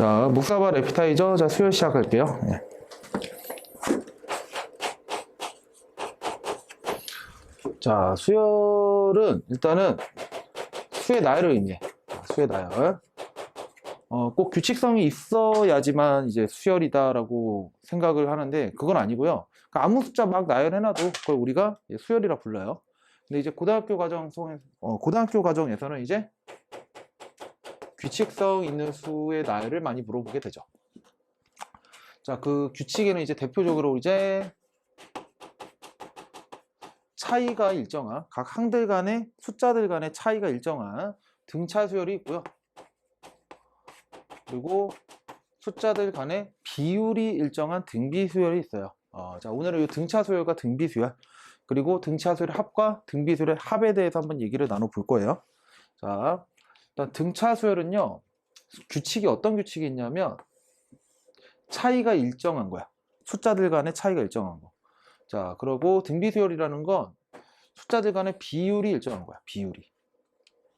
자, 묵사발 에피타이저 자 수혈 시작할게요. 예. 자, 수혈은 일단은 수의 나열을 의미해. 수의 나열. 어, 꼭 규칙성이 있어야지만 이제 수열이다라고 생각을 하는데 그건 아니고요. 그러니까 아무 숫자 막 나열해놔도 그걸 우리가 수열이라 불러요. 근데 이제 고등학교 과정 속 어, 고등학교 과정에서는 이제 규칙성 있는 수의 나열을 많이 물어보게 되죠. 자, 그 규칙에는 이제 대표적으로 이제 차이가 일정한 각 항들 간의 숫자들 간의 차이가 일정한 등차 수열이 있고요. 그리고 숫자들 간의 비율이 일정한 등비 수열이 있어요. 어, 자, 오늘은 이 등차 수열과 등비 수열, 그리고 등차 수열 합과 등비 수열 합에 대해서 한번 얘기를 나눠 볼 거예요. 자, 일단 등차 수열은요, 규칙이 어떤 규칙이 있냐면, 차이가 일정한 거야. 숫자들 간의 차이가 일정한 거. 자, 그리고 등비 수열이라는 건 숫자들 간의 비율이 일정한 거야. 비율이.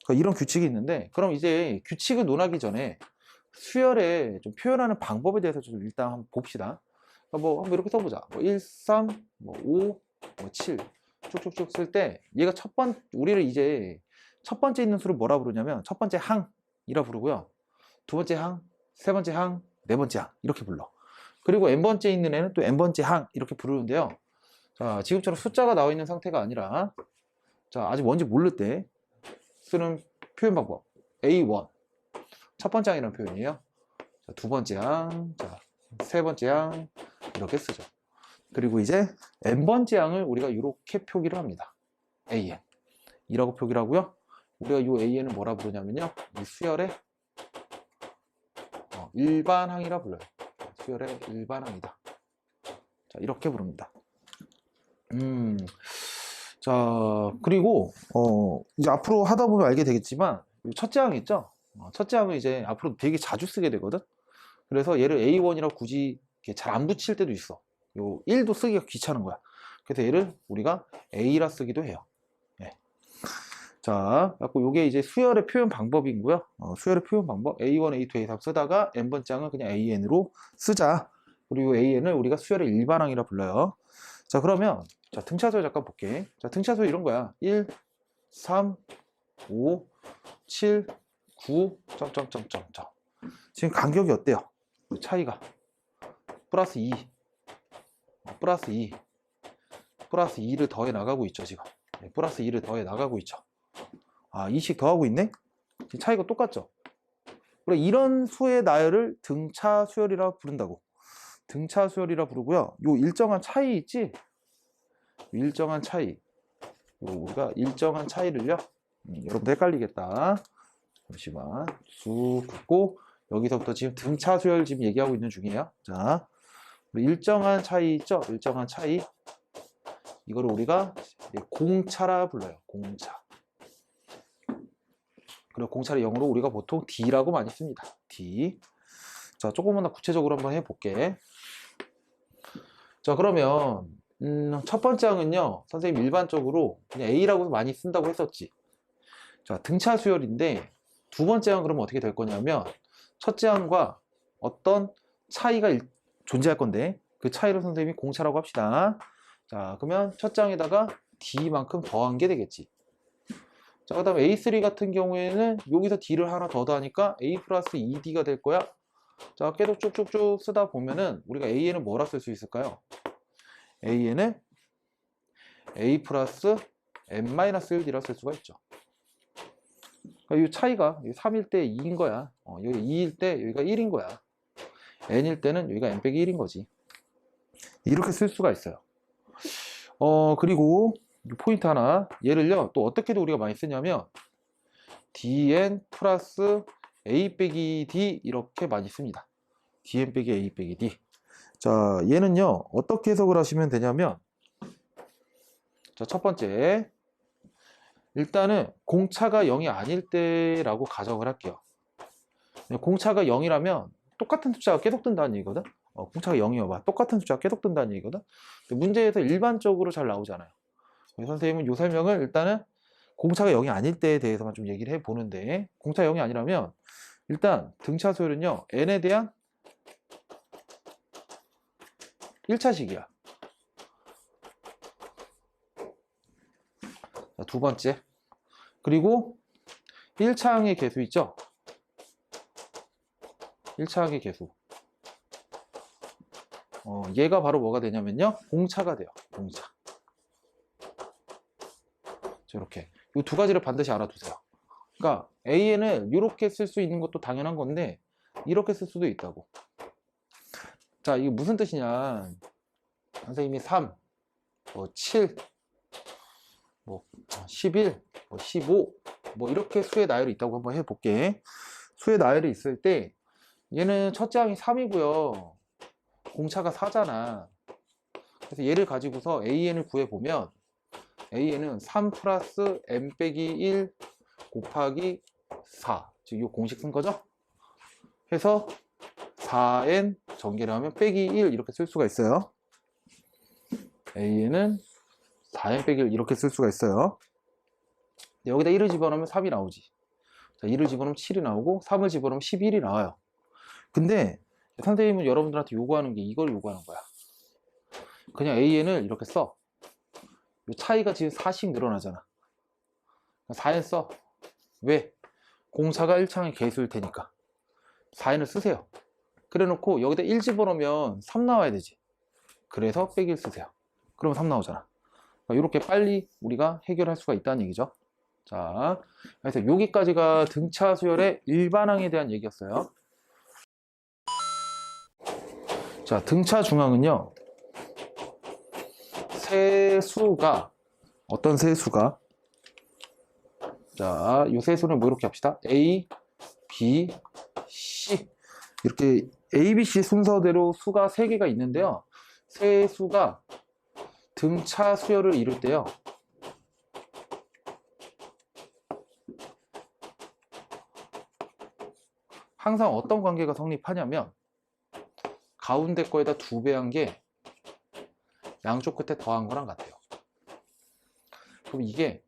그러니까 이런 규칙이 있는데, 그럼 이제 규칙을 논하기 전에 수열에 좀 표현하는 방법에 대해서 좀 일단 한번 봅시다. 그러니까 뭐 한번 이렇게 써보자. 뭐 1, 3, 뭐 5, 뭐 7. 쭉쭉쭉 쓸 때 얘가 첫 번, 우리를 이제 첫 번째 있는 수를 뭐라 부르냐면 첫 번째 항이라 부르고요. 두 번째 항, 세 번째 항, 네 번째 항 이렇게 불러. 그리고 n 번째 있는 애는 또 n 번째 항 이렇게 부르는데요. 자, 지금처럼 숫자가 나와 있는 상태가 아니라 자, 아직 뭔지 모를 때 쓰는 표현 방법. A1. 첫 번째 항이라는 표현이에요. 자, 두 번째 항, 자, 세 번째 항 이렇게 쓰죠. 그리고 이제 n 번째 항을 우리가 이렇게 표기를 합니다. an 이라고 표기를 하고요. 우리가 이 an을 뭐라 부르냐면요, 이 수열의 어, 일반항이라 불러요. 수열의 일반항이다. 자, 이렇게 부릅니다. 음, 자 그리고 어, 이제 앞으로 하다 보면 알게 되겠지만 이 첫째 항 있죠? 어, 첫째 항은 이제 앞으로 되게 자주 쓰게 되거든. 그래서 얘를 A1이라고 굳이 잘 안 붙일 때도 있어. 요 1도 쓰기가 귀찮은 거야. 그래서 얘를 우리가 A라 쓰기도 해요. 예. 자, 갖고 요게 이제 수열의 표현 방법이고요. 어, 수열의 표현 방법 A1, A2, A3 쓰다가 n번째 항을 그냥 AN으로 쓰자. 그리고 AN을 우리가 수열의 일반항이라 불러요. 자, 그러면 자, 등차수열 잠깐 볼게. 자, 등차수열 이런 거야. 1, 3, 5, 7, 9, 점점점점점. 지금 간격이 어때요? 그 차이가 플러스 2, 플러스 2, 플러스 2를 더해 나가고 있죠 지금. 네, 플러스 2를 더해 나가고 있죠. 아, 2씩 더하고 있네? 차이가 똑같죠? 그래 이런 수의 나열을 등차 수열이라 부른다고. 등차 수열이라 부르고요. 요 일정한 차이 있지? 일정한 차이. 요 우리가 일정한 차이를요. 음, 여러분들 헷갈리겠다. 잠시만 쑥 긋고 여기서부터 지금 등차 수열 지금 얘기하고 있는 중이에요. 자, 일정한 차이 있죠? 일정한 차이. 이거를 우리가 공차라 불러요. 공차. 그리고 공차를 영어로 우리가 보통 D라고 많이 씁니다. D. 자, 조금만 더 구체적으로 한번 해볼게. 자, 그러면 음, 첫 번째 항은요, 선생님 일반적으로 그냥 A라고 많이 쓴다고 했었지. 자, 등차 수열인데 두 번째 항은 그러면 어떻게 될 거냐면 첫째 항과 어떤 차이가 일- 존재할 건데 그 차이를 선생님이 공차라고 합시다. 자, 그러면 첫째 항에다가 D만큼 더한 게 되겠지. 자, 그 다음에 A3 같은 경우에는 여기서 D를 하나 더 더하니까 A 플러스 2D가 될 거야. 자, 계속 쭉쭉쭉 쓰다 보면은 우리가 AN은 뭐라 쓸 수 있을까요? AN은 A 플러스 N-1D라 쓸 수가 있죠. 그러니까 이 차이가 3일 때 2인 거야. 어, 여기 2일 때 여기가 1인 거야. n일 때는 여기가 n 빼기 1인 거지. 이렇게 쓸 수가 있어요. 어, 그리고 포인트 하나. 얘를요, 또 어떻게도 우리가 많이 쓰냐면 dn 플러스 a 빼기 d 이렇게 많이 씁니다. dn 빼기 a 빼기 d. 자, 얘는요, 어떻게 해석을 하시면 되냐면 자, 첫 번째. 일단은 공차가 0이 아닐 때라고 가정을 할게요. 공차가 0이라면 똑같은 숫자가 계속 뜬다는 얘기거든. 어, 공차가 0이어봐. 똑같은 숫자가 계속 뜬다는 얘기거든. 문제에서 일반적으로 잘 나오잖아요. 그래서 선생님은 이 설명을 일단은 공차가 0이 아닐 때에 대해서만 좀 얘기를 해 보는데 공차 0이 아니라면 일단 등차 수열은요 n에 대한 1차식이야. 자, 두 번째. 그리고 1차항의 개수 있죠? 1차항의 개수. 어, 얘가 바로 뭐가 되냐면요 공차가 돼요 공차. 자, 이렇게. 이 두 가지를 반드시 알아두세요. 그러니까 AN을 이렇게 쓸 수 있는 것도 당연한 건데 이렇게 쓸 수도 있다고. 자 이게 무슨 뜻이냐. 선생님이 3, 뭐 7, 뭐 11, 뭐 15, 뭐 이렇게 수의 나열이 있다고 한번 해볼게. 수의 나열이 있을 때 얘는 첫째 항이 3이고요. 공차가 4잖아. 그래서 얘를 가지고서 AN을 구해보면 AN은 3 플러스 M 빼기 1 곱하기 4 지금 이 공식 쓴 거죠? 해서 4n 전개를 하면 빼기 1 이렇게 쓸 수가 있어요. AN은 4n 빼기 1 이렇게 쓸 수가 있어요. 여기다 1을 집어넣으면 3이 나오지. 자, 1을 집어넣으면 7이 나오고 3을 집어넣으면 11이 나와요. 근데 선생님은 여러분들한테 요구하는 게 이걸 요구하는 거야. 그냥 AN을 이렇게 써 이 차이가 지금 4씩 늘어나잖아. 4n 써. 왜? 공차가 1창의 개수일 테니까. 4n을 쓰세요. 그래 놓고 여기다 1 집어넣으면 3 나와야 되지. 그래서 빼기 1 쓰세요. 그러면 3 나오잖아. 이렇게 빨리 우리가 해결할 수가 있다는 얘기죠. 자 그래서 여기까지가 등차 수열의 일반항에 대한 얘기였어요. 자 등차 중항은요 세수가 어떤 세수가 자, 이 세수는 뭐 이렇게 합시다. A, B, C 이렇게 A, B, C 순서대로 수가 3개가 있는데요. 세 수가 등차 수열을 이룰 때요. 항상 어떤 관계가 성립하냐면 가운데 거에다 두 배 한 게 양쪽 끝에 더한 거랑 같아요. 그럼 이게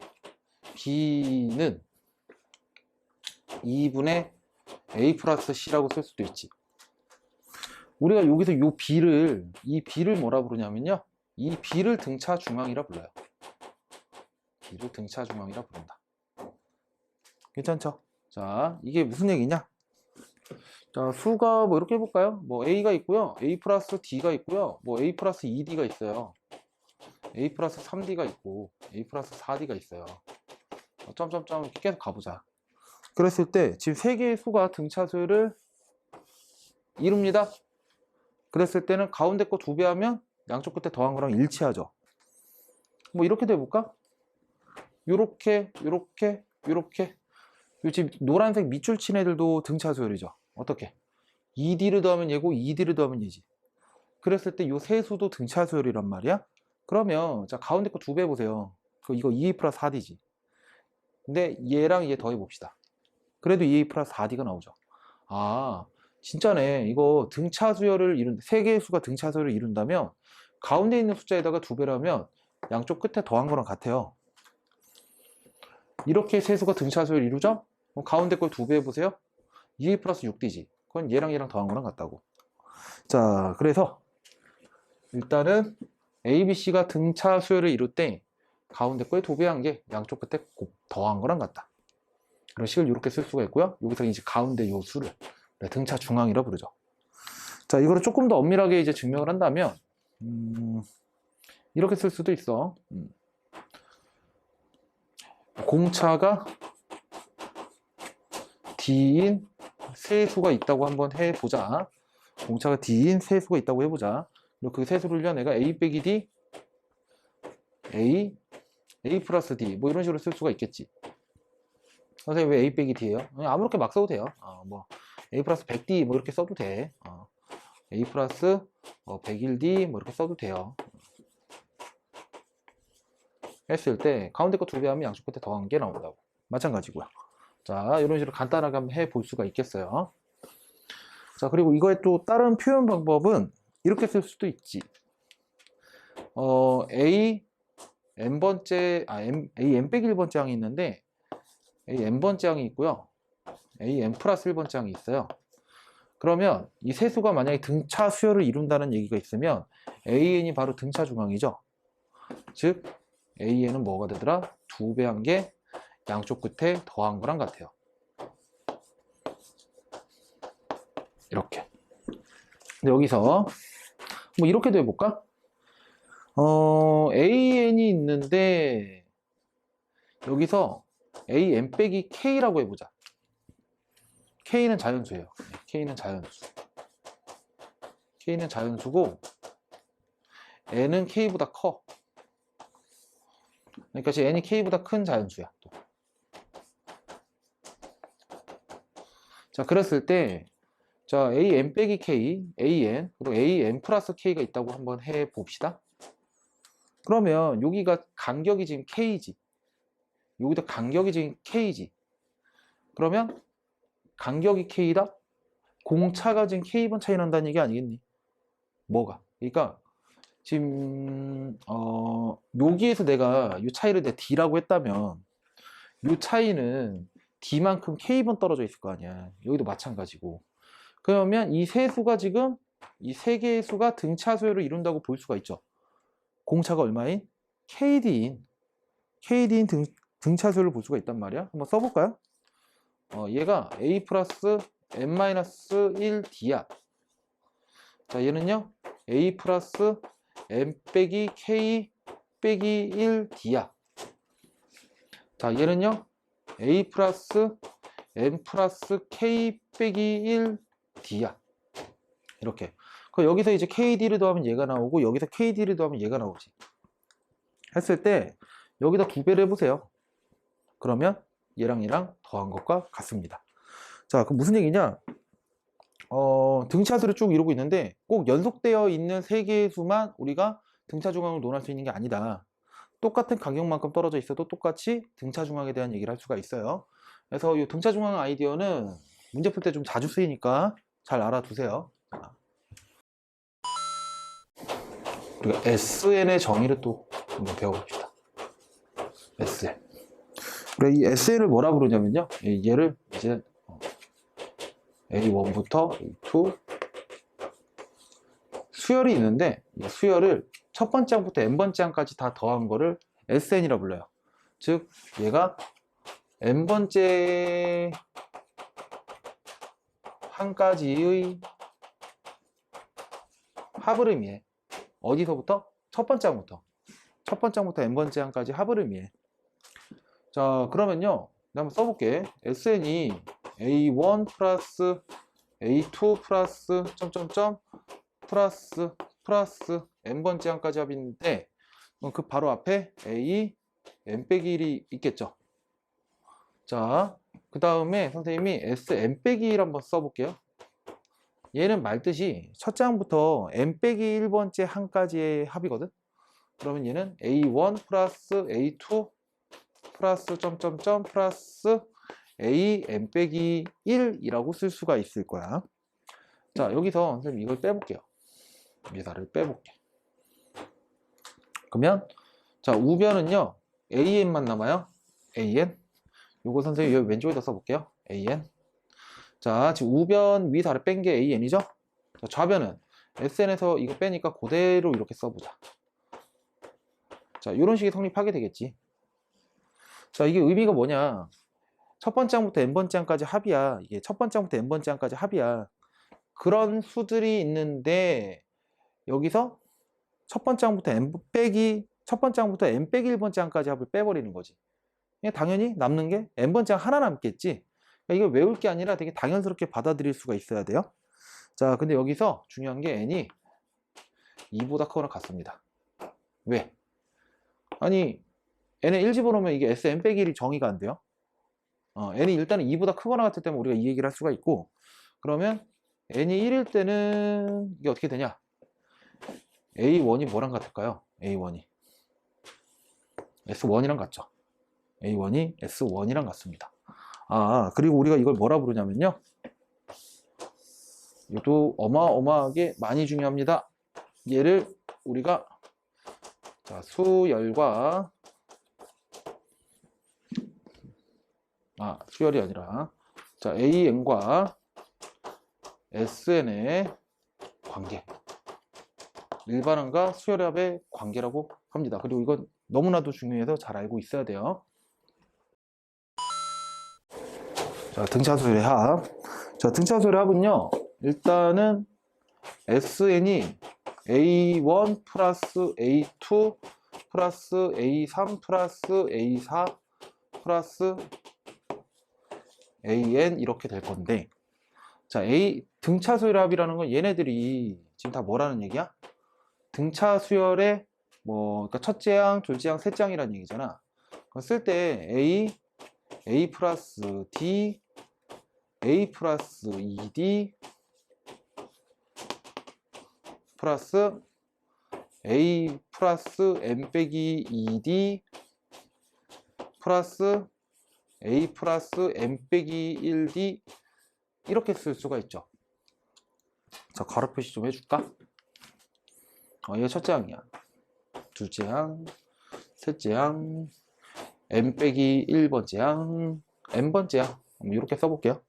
B는 2분의 A 플러스 C라고 쓸 수도 있지. 우리가 여기서 이 B를, 이 B를 뭐라 부르냐면요. 이 B를 등차 중앙이라 불러요. B를 등차 중앙이라 부른다. 괜찮죠? 자, 이게 무슨 얘기냐? 자, 수가 뭐 이렇게 해볼까요? 뭐 A가 있고요. A 플러스 D가 있고요. 뭐 A 플러스 2D가 있어요. A 플러스 3D가 있고 A 플러스 4D가 있어요. 점점점 이렇게 계속 가보자. 그랬을 때 지금 세 개의 수가 등차수를 이룹니다. 그랬을 때는 가운데 거 두 배 하면 양쪽 끝에 더한 거랑 일치하죠. 뭐 이렇게 돼볼까? 요렇게 요렇게 요렇게 요 지금 노란색 밑줄 친 애들도 등차 수열이죠. 어떻게? 2D를 더하면 얘고 2D를 더하면 얘지. 그랬을 때 요 세 수도 등차 수열이란 말이야. 그러면 자 가운데 거 두 배 보세요. 그 이거 2 플러스 4D지. 근데 얘랑 얘 더해 봅시다. 그래도 2a 플러스 4d가 나오죠. 아, 진짜네. 이거 등차 수열을 이룬 세 개의 수가 등차 수열을 이룬다면 가운데 있는 숫자에다가 두 배라면 양쪽 끝에 더한 거랑 같아요. 이렇게 세 수가 등차 수열을 이루죠? 그럼 가운데 걸 두 배 해보세요. 2a 플러스 6d지. 그건 얘랑 얘랑 더한 거랑 같다고. 자, 그래서 일단은 A, B, C가 등차 수열을 이룰 때 가운데 거에 도배한 게 양쪽 끝에 곱 더한 거랑 같다. 그런 식을 이렇게 쓸 수가 있고요. 여기서 이제 가운데 요 수를 네, 등차 중앙이라 부르죠. 자, 이거를 조금 더 엄밀하게 이제 증명을 한다면 음, 이렇게 쓸 수도 있어. 음. 공차가 D인 세수가 있다고 한번 해보자. 공차가 D인 세수가 있다고 해보자. 그리고 그 세수를요, 내가 A 빼기 D, A, A 플러스 D 뭐 이런 식으로 쓸 수가 있겠지 선생님 왜 A 빼기 D예요? 아무렇게 막 써도 돼요 어, 뭐 A 플러스 100D 뭐 이렇게 써도 돼 어, A 플러스 뭐 101D 뭐 이렇게 써도 돼요 했을 때 가운데 거 두 배 하면 양쪽 끝에 더한 게 나온다고 마찬가지고요 자 이런 식으로 간단하게 한번 해 볼 수가 있겠어요 자 그리고 이거의 또 다른 표현 방법은 이렇게 쓸 수도 있지 어, A n번째, 아, m, a n 빼기 1번째 항이 있는데 a n번째 항이 있고요. AN 플러스 1번 짱이 있어요. 그러면 이 세수가 만약에 등차 수열을 이룬다는 얘기가 있으면 AN이 바로 등차 중앙이죠. 즉 AN은 뭐가 되더라? 두 배 한 게 양쪽 끝에 더한 거랑 같아요. 이렇게. 근데 여기서 뭐 이렇게도 해볼까? 어, AN이 있는데 여기서 AN 빼기 K라고 해보자. K는 자연수예요. 네, K는 자연수. K는 자연수고 N은 K보다 커. 그러니까 N이 K보다 큰 자연수야. 자, 그랬을 때 자, AN 빼기 K, AN, 그리고 AN 플러스 K가 있다고 한번 해 봅시다. 그러면 여기가 간격이 지금 K지. 여기도 간격이 지금 K지. 그러면 간격이 K다? 공차가 지금 K번 차이 난다는 얘기 아니겠니? 뭐가? 그러니까 지금 어 여기에서 내가 이 차이를 내 D라고 했다면 이 차이는 D만큼 K번 떨어져 있을 거 아니야. 여기도 마찬가지고. 그러면 이 세 수가 지금 이 세 개의 수가 등차 수열을 이룬다고 볼 수가 있죠. 공차가 얼마인? KD인 KD인 등, 등차 수열을 볼 수가 있단 말이야. 한번 써볼까요? 어, 얘가 A 플러스 n-1d야. 자, 얘는요, A 플러스 n 빼기 K 빼기 1d야. 자, 얘는요, A 플러스 n 플러스 K 빼기 1d야. 이렇게. 그 여기서 이제 KD를 더하면 얘가 나오고, 여기서 KD를 더하면 얘가 나오지. 했을 때, 여기다 두 배를 해보세요. 그러면 얘랑 얘랑 더한 것과 같습니다. 자, 그럼 무슨 얘기냐? 어, 등차수를 쭉 이루고 있는데 꼭 연속되어 있는 세 개의 수만 우리가 등차 중앙을 논할 수 있는 게 아니다. 똑같은 간격만큼 떨어져 있어도 똑같이 등차 중앙에 대한 얘기를 할 수가 있어요. 그래서 이 등차 중앙 아이디어는 문제 풀 때 좀 자주 쓰이니까 잘 알아두세요. 자. 우리가 SN의 정의를 또 한번 배워봅시다. SN. 그래, 이 SN을 뭐라 부르냐면요. 이- 얘를 이제 어, A1부터 A2 수열이 있는데 이 수열을 첫 번째 항부터 n번째 항까지 다 더한 거를 SN이라 불러요. 즉 얘가 n번째 항까지의 합을 의미해. 어디서부터? 첫 번째 항부터. 첫 번째 항부터 n번째 항까지 합을 의미해. 자, 그러면요. 한번 써볼게. SN이 A1 플러스 A2 플러스 점점점 플러스 플러스 n번째 항까지 합인데 그 바로 앞에 A n 빼기 1이 있겠죠. 자, 그 다음에 선생님이 SN 빼기 1 한번 써볼게요. 얘는 말뜻이 첫 장부터 n 빼기 1번째 항까지의 합이거든. 그러면 얘는 A1 플러스 A2 플러스 점점점 플러스 a n 빼기 1이라고 쓸 수가 있을 거야. 자 여기서 선생님 이걸 빼볼게요. 미사를 빼볼게. 그러면 자 우변은요 an만 남아요. an 요거 선생님 여기 왼쪽에다 써볼게요. an 자 지금 우변 위사를 뺀 게 an이죠. 자, 좌변은 sn에서 이거 빼니까 그대로 이렇게 써보자. 자 이런 식이 성립하게 되겠지. 자, 이게 의미가 뭐냐? 첫 번째 항부터 n번째 항까지 합이야. 이게 첫 번째 항부터 n번째 항까지 합이야. 그런 수들이 있는데 여기서 첫 번째 항부터 n 빼기 첫 번째 항부터 n 빼기 1번째 항까지 합을 빼버리는 거지. 당연히 남는 게 n번째 항 하나 남겠지. 그러니까 이걸 외울 게 아니라 되게 당연스럽게 받아들일 수가 있어야 돼요. 자, 근데 여기서 중요한 게 n이 2보다 크거나 같습니다. 왜? 아니 n에 1 집어넣으면 이게 sn 빼기 1이 정의가 안 돼요. 어, n이 일단은 2보다 크거나 같을 때면 우리가 이 얘기를 할 수가 있고 그러면 n이 1일 때는 이게 어떻게 되냐? A1이 뭐랑 같을까요? a1이 s1이랑 같죠. a1이 s1이랑 같습니다. 아 그리고 우리가 이걸 뭐라 부르냐면요. 이것도 어마어마하게 많이 중요합니다. 얘를 우리가 자, 수열과 아, 수열이 아니라 자, AN과 SN의 관계. 일반항과 수열합의 관계라고 합니다. 그리고 이건 너무나도 중요해서 잘 알고 있어야 돼요. 자, 등차수열의 합. 자, 등차수열의 합은요, 일단은 SN이 A1 플러스 A2 플러스 A3 플러스 A4 플러스 AN 이렇게 될 건데 자 A 등차 수열합이라는 건 얘네들이 지금 다 뭐라는 얘기야? 등차 수열의 뭐 그러니까 첫째 항, 둘째 항, 셋째 항이라는 얘기잖아. 쓸 때 A, A 플러스 D, A 플러스 2D 플러스 A 플러스 M 빼기 2D 플러스 A 플러스 M 빼기 1D 이렇게 쓸 수가 있죠. 자, 가로 표시 좀 해줄까? 어, 이게 첫째 항이야. 둘째 항, 셋째 항, M 빼기 1번째 항, N번째 항. 이렇게 써볼게요.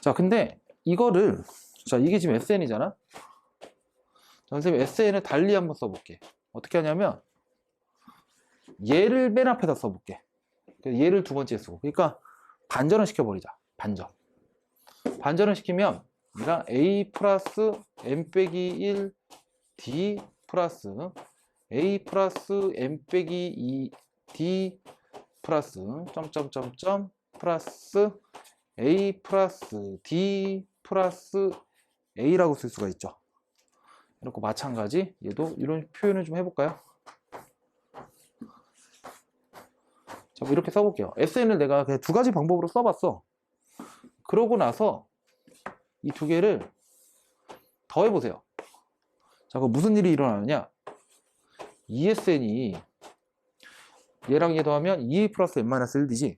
자, 근데 이거를, 자, 이게 지금 SN이잖아? 선생님 SN을 달리 한번 써볼게. 어떻게 하냐면 얘를 맨 앞에다 써볼게. 얘를 두 번째 쓰고. 그러니까 반전을 시켜버리자. 반전. 반전을 시키면 얘가 A 플러스 M 빼기 1 D 플러스 A 플러스 M 빼기 2 D 플러스 점점점점 플러스 A 플러스 D 플러스 A라고 쓸 수가 있죠. 이렇게 마찬가지 얘도 이런 표현을 좀 해볼까요? 자, 뭐 이렇게 써볼게요. SN을 내가 그냥 두 가지 방법으로 써봤어. 그러고 나서 이 두 개를 더 해보세요. 자, 그 무슨 일이 일어나느냐? ESN이 얘랑 얘 더하면 2A 플러스 N-1D지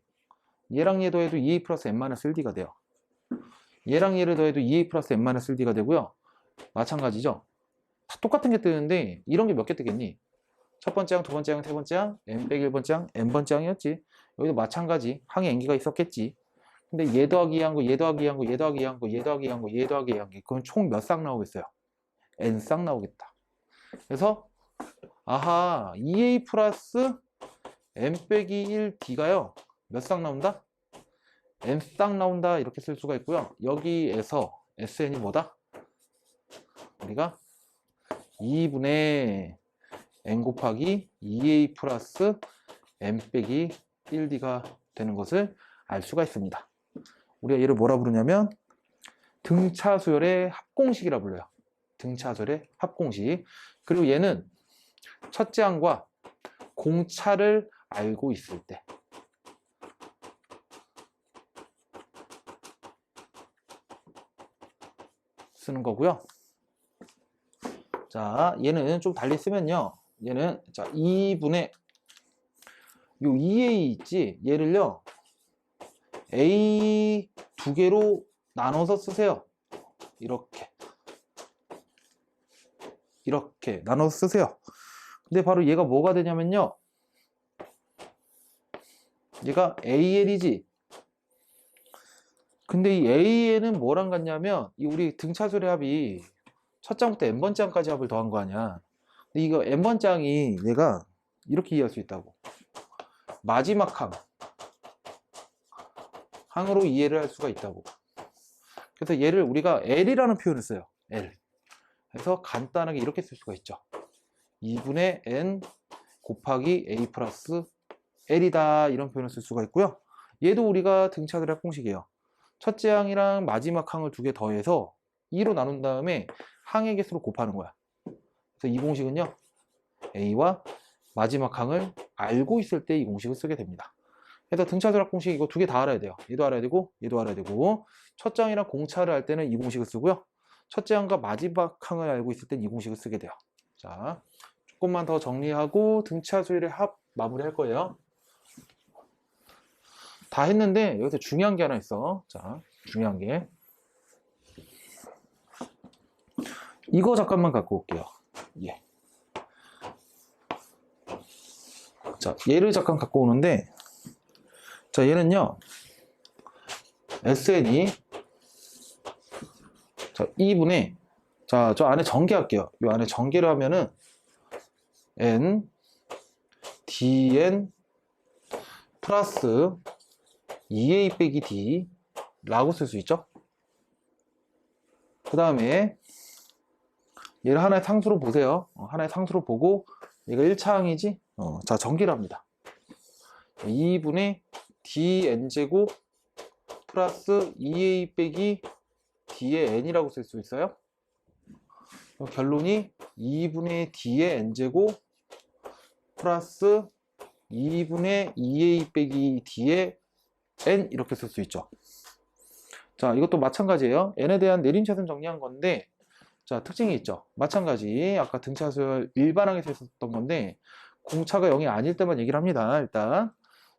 얘랑 얘 더해도 2A 플러스 N-1D가 돼요. 얘랑 얘를 더해도 2A 플러스 N-1D가 되고요. 마찬가지죠. 다 똑같은 게 뜨는데 이런 게 몇 개 뜨겠니? 첫 번째 항, 두 번째 항, 세 번째 항, n 빼기 1번째 항, n번째 항이었지. 여기도 마찬가지 항에 n기가 있었겠지. 근데 얘 더하기 얘한 거, 얘 더하기 얘한 거, 얘 더하기 얘한 거, 얘 더하기 얘한 거, 얘 더하기 얘한 거. 그건 총몇 쌍 나오겠어요? N 쌍 나오겠다. 그래서 아하 2a 플러스 n 빼기 1d가요. 몇 쌍 나온다? n 쌍 나온다 이렇게 쓸 수가 있고요. 여기에서 sn이 뭐다? 우리가 2분의 n 곱하기 2a 플러스 n 빼기 1d가 되는 것을 알 수가 있습니다. 우리가 얘를 뭐라 부르냐면 등차수열의 합공식이라 불러요. 등차수열의 합공식. 그리고 얘는 첫째 항과 공차를 알고 있을 때 쓰는 거고요. 자, 얘는 좀 달리 쓰면요. 얘는 자, 2분의 요 2a 있지? 얘를요. a 두 개로 나눠서 쓰세요. 이렇게. 이렇게 나눠서 쓰세요. 근데 바로 얘가 뭐가 되냐면요. 얘가 AL이지. 근데 이 AN은 뭐랑 같냐면 이 우리 등차수의 합이 첫 장부터 n번째 항까지 합을 더한 거 아니야. 근데 이거 n번째 항이 얘가 이렇게 이해할 수 있다고. 마지막 항. 항으로 이해를 할 수가 있다고. 그래서 얘를 우리가 L이라는 표현을 써요. L. 그래서 간단하게 이렇게 쓸 수가 있죠. 2분의 n 곱하기 a 플러스 l이다 이런 표현을 쓸 수가 있고요. 얘도 우리가 등차들의 공식이에요. 첫째 항이랑 마지막 항을 두 개 더해서 2로 나눈 다음에 항의 개수로 곱하는 거야. 그래서 이 공식은요. a와 마지막 항을 알고 있을 때 이 공식을 쓰게 됩니다. 그래서 등차수락 공식 이거 두 개 다 알아야 돼요. 얘도 알아야 되고 얘도 알아야 되고 첫째 항이랑 공차를 할 때는 이 공식을 쓰고요. 첫째 항과 마지막 항을 알고 있을 땐 이 공식을 쓰게 돼요. 자, 조금만 더 정리하고 등차수열의 합 마무리할 거예요. 다 했는데 여기서 중요한 게 하나 있어. 자, 중요한 게 이거 잠깐만 갖고 올게요. 예. 자, 얘를 잠깐 갖고 오는데 자, 얘는요. SN이 자 2분의 자 저 안에 전개할게요. 이 안에 전개를 하면은 n dn 플러스 2a 빼기 d 라고 쓸 수 있죠. 그 다음에 얘를 하나의 상수로 보세요. 어, 하나의 상수로 보고 얘가 1차항이지? 어, 자 전개를 합니다. 2분의 dn제곱 플러스 2a 빼기 d의 n이라고 쓸 수 있어요. 결론이 2분의 d의 n제곱 플러스 2분의 2a 빼기 d의 n 이렇게 쓸 수 있죠. 자, 이것도 마찬가지예요. n에 대한 내림차순 정리한 건데 자, 특징이 있죠. 마찬가지 아까 등차수열 일반항에서 했었던 건데 공차가 0이 아닐 때만 얘기를 합니다. 일단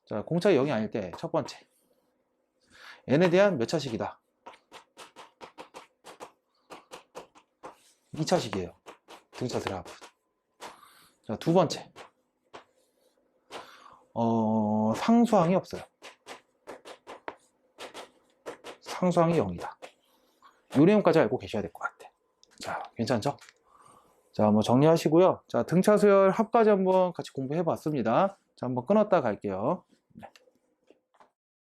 자, 공차가 0이 아닐 때 첫 번째 n에 대한 몇 차식이다. 2차식이에요. 등차수열 합은. 자, 두 번째 어, 상수항이 없어요. 상수항이 0이다. 요 내용까지 알고 계셔야 될 것 같아. 자, 괜찮죠? 자, 뭐 정리하시고요. 자, 등차 수열 합까지 한번 같이 공부해 봤습니다. 자, 한번 끊었다 갈게요.